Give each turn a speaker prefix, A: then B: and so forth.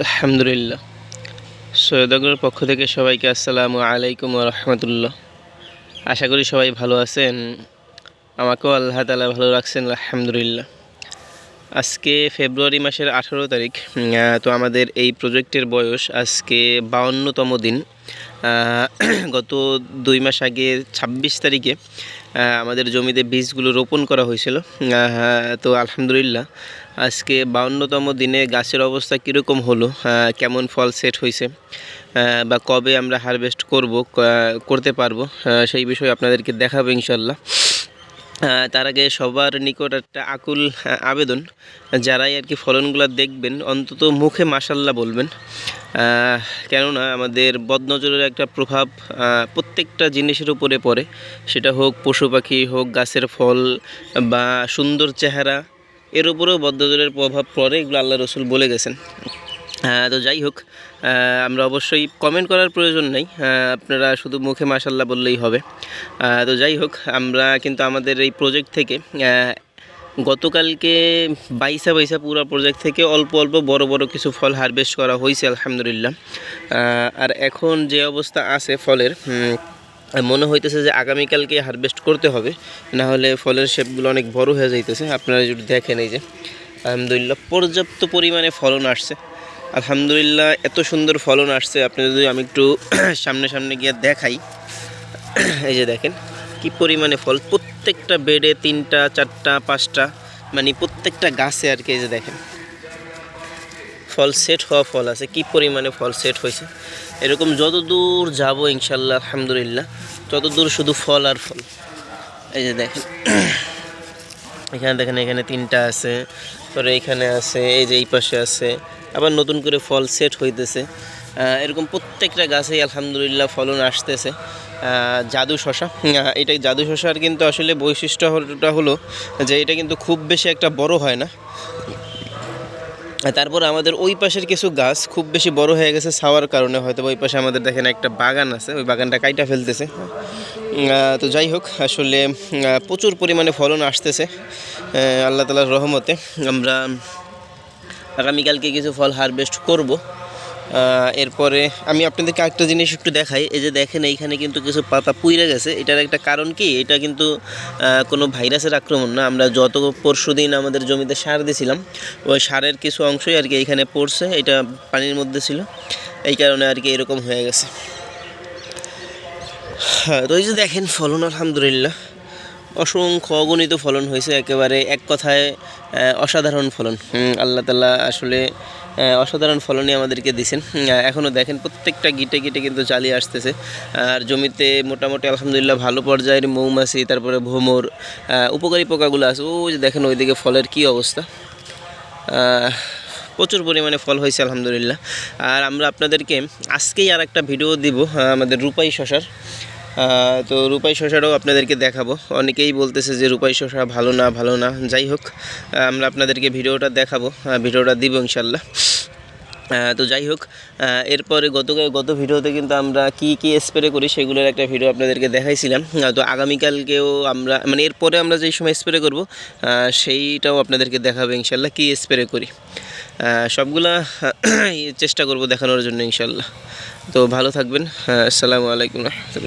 A: আলহামদুলিল্লাহ। সৈয়দগরের পক্ষ থেকে সবাইকে আসসালামু আলাইকুম রহমতুল্লাহ। আশা করি সবাই ভালো আছেন। আমাকেও আল্লাহ তালা ভালো রাখছেন, আলহামদুলিল্লাহ। আজকে ফেব্রুয়ারি মাসের আঠেরো তারিখ। তো আমাদের এই প্রজেক্টের বয়স আজকে বাউন্নতম দিন। গত দুই মাস আগে ছাব্বিশ তারিখে আমাদের জমিতে বীজগুলো রোপণ করা হয়েছিল। তো আলহামদুলিল্লাহ, আজকে বাউন্নতম দিনে গাছের অবস্থা কীরকম হলো কেমন ফল সেট হয়েছে বা কবে আমরা হারভেস্ট করব করতে পারব সেই বিষয়ে আপনাদেরকে দেখাবো ইনশাল্লাহ তার আগে সবার নিকট একটা আকুল আবেদন। যারাই আর কি ফলনগুলো দেখবেন, অন্তত মুখে মাসাল্লাহ বলবেন। কেননা আমাদের বদনজরের একটা প্রভাব প্রত্যেকটা জিনিসের উপরে পড়ে। সেটা হোক পশু পাখি, হোক গাছের ফল বা সুন্দর চেহারা, এর উপরেও বদনজরের প্রভাব পড়ে, এগুলো আল্লাহ রসুল বলে গেছেন। তো যাই হোক আমরা অবশ্যই কমেন্ট করার প্রয়োজন নেই। আপনারা শুধু মুখে মাসাল্লাহ বললেই হবে। তো যাই হোক, আমরা কিন্তু আমাদের এই প্রজেক্ট থেকে গতকালকে বাইসা বাইসা পুরো প্রজেক্ট থেকে অল্প অল্প বড় বড় কিছু ফল হারভেস্ট করা হয়েছে আলহামদুলিল্লাহ। আর এখন যে অবস্থা আছে ফলের মনে হইতেছে যে আগামীকালকে হারভেস্ট করতে হবে। না হলে ফলের শেপগুলো অনেক বড় হয়ে যাইতেছে। আপনারা যদি দেখেন এই যে, আলহামদুলিল্লাহ, পর্যাপ্ত পরিমাণে ফলন আসছে। আলহামদুলিল্লাহ, এত সুন্দর ফলন আসছে। আপনি যদি আমি একটু সামনে সামনে গিয়ে দেখাই। এই যে দেখেন, কি পরিমাণে ফল। প্রত্যেকটা বেডে তিনটা, চারটা, পাঁচটা মানে প্রত্যেকটা গাছে আর কি, এই যে দেখেন। ফল সেট হওয়া ফল আছে, কি পরিমাণে ফল সেট হয়েছে। এরকম যত দূর যাব ইনশাল্লাহ, আলহামদুলিল্লাহ, তত দূর শুধু ফল আর ফল। এই যে দেখেন, এখানে দেখেন, এখানে তিনটা আছে পরে এখানে আছে, এই যে এই পাশে আছে। আবার নতুন করে ফল সেট হইতেছে। এরকম প্রত্যেকটা গাছেই আলহামদুলিল্লাহ ফলন আসতেছে। জাদু শশা। এটা জাদু শশার কিন্তু আসলে বৈশিষ্ট্যটা হলো যে এটা কিন্তু খুব বেশি একটা বড় হয় না। তারপর আমাদের ওই পাশের কিছু গাছ খুব বেশি বড় হয়ে গেছে ছাওয়ার কারণে। হয়তো ওই পাশে আমাদের দেখেন একটা বাগান আছে, ওই বাগানটা কাইটা ফেলতেছে। তো যাই হোক, আসলে প্রচুর পরিমাণে ফলন আসতেছে আল্লাহ তালার রহমতে। আমরা আগামীকালকে কিছু ফল হারভেস্ট করব। এরপরে আমি আপনাদেরকে আরেকটা জিনিস একটু দেখাই। এই যে দেখেন, এইখানে কিন্তু কিছু পাতা পুইরে গেছে। এটার একটা কারণ কি? এটা কিন্তু কোনো ভাইরাসের আক্রমণ না। আমরা যত পরশু দিন আমাদের জমিতে সার দিয়েছিলাম ওই সারের কিছু অংশই আর কি এইখানে পড়ছে। এটা পানির মধ্যে ছিল। এই কারণে আর কি এরকম হয়ে গেছে। হ্যাঁ তো এই যে দেখেন, ফলন আলহামদুলিল্লাহ। অসংখ্য অগণিত ফলন হয়েছে, একেবারে এক কথায় অসাধারণ ফলন। আল্লাহ তালা আসলে অসাধারণ ফলনই আমাদেরকে দিছেন এখনও দেখেন প্রত্যেকটা গিটে গিটে কিন্তু চালিয়ে আসতেছে। আর জমিতে মোটামুটি আলহামদুলিল্লাহ ভালো পর্যায়ের মৌমাছি, তারপরে ভোমর উপকারী পোকাগুলো আছে। ওই যে দেখেন ওইদিকে ফলের কি অবস্থা। প্রচুর পরিমাণে ফল হয়েছে, আলহামদুলিল্লাহ। আর আমরা আপনাদেরকে আজকেই আর একটা ভিডিও দিব আমাদের রূপাই শশার। তো রূপাই শশাটাও আপনাদেরকে দেখাবো। অনেকেই বলতেছে যে রূপাই শশা ভালো না ভালো না। যাই হোক আমরা আপনাদেরকে ভিডিওটা দেখাবো। ভিডিওটা দিব ইনশাল্লাহ। তো যাই হোক এরপরে গত গত ভিডিওতে কিন্তু আমরা কি কি স্প্রে করি সেগুলোর একটা ভিডিও আপনাদেরকে দেখাইছিলাম। তো আগামীকালকেও আমরা মানে এরপরে আমরা যেই সময় স্প্রে করব সেইটাও আপনাদেরকে দেখাবো ইনশাল্লাহ কি স্প্রে করি। সবগুলা চেষ্টা করব দেখানোর জন্য ইনশাল্লাহ। তো ভালো থাকবেন। আসসালামু আলাইকুম